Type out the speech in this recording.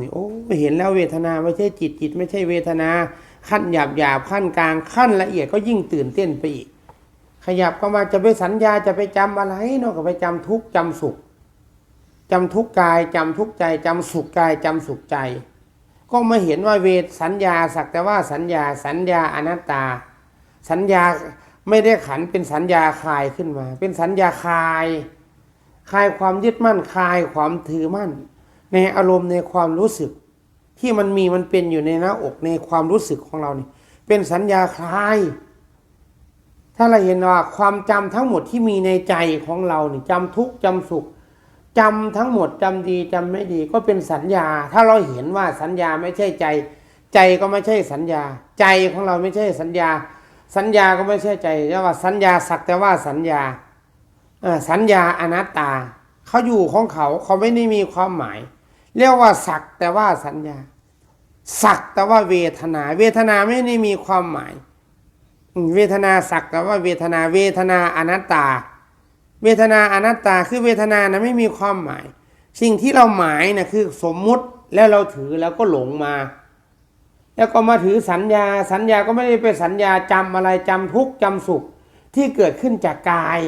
นี่โอ้เห็นแล้วเวทนาไม่ใช่จิตจิต ไม่ใช่เวทนา ขั้นหยาบหยาบขั้นกลางขั้นละเอียดก็ยิ่งตื่นเต้นไปอีก ขยับก็มาจะไปสัญญาจะไปจำอะไรเนอกจากไปจำทุกข์จำสุขจำทุกกายจำทุกใจจำสุขกายจำสุขใจ ก็มาเห็นว่าเวทสัญญาสักแต่ว่าสัญญาสัญญาอนัตตา สัญญาไม่ได้ขันเป็นสัญญาคลายขึ้นมา เป็นสัญญาคลายคลายความยึดมั่นคลายความถือมั่น ในอารมณ์ในความรู้สึก ที่มันมีมันเป็นอยู่ในหน้าอกในความรู้สึกของเราเนี่ยเป็นสัญญาคลาย ถ้าเราเห็นว่าความจำทั้งหมดที่มีในใจของเราเนี่ยจำทุกข์จำสุขจำทั้งหมดจำดีจำไม่ดี ก็เป็นสัญญา ถ้าเราเห็นว่าสัญญาไม่ใช่ใจ ใจก็ไม่ใช่สัญญา ใจของเราไม่ใช่สัญญา สัญญาก็ไม่ใช่ใจเรียกว่าสัญญาสักแต่ว่าสัญญาสัญญาอนัตตาเขาอยู่ของเขาเขาไม่ได้มีความหมาย เรียกว่าสักแต่ว่าสัญญา สักแต่ว่าเวทนา เวทนาไม่ได้มีความหมาย เวทนาสักแต่ว่าเวทนา เวทนาอนัตตา เวทนาอนัตตาคือเวทนานะไม่มีความหมาย สิ่งที่เราหมายนะคือสมมุติแล้วเราถือแล้วก็หลงมา แล้วก็มาถือสัญญา สัญญาก็ไม่ได้ไปสัญญาจำอะไรจำทุกข์จำสุขที่เกิดขึ้นจากกาย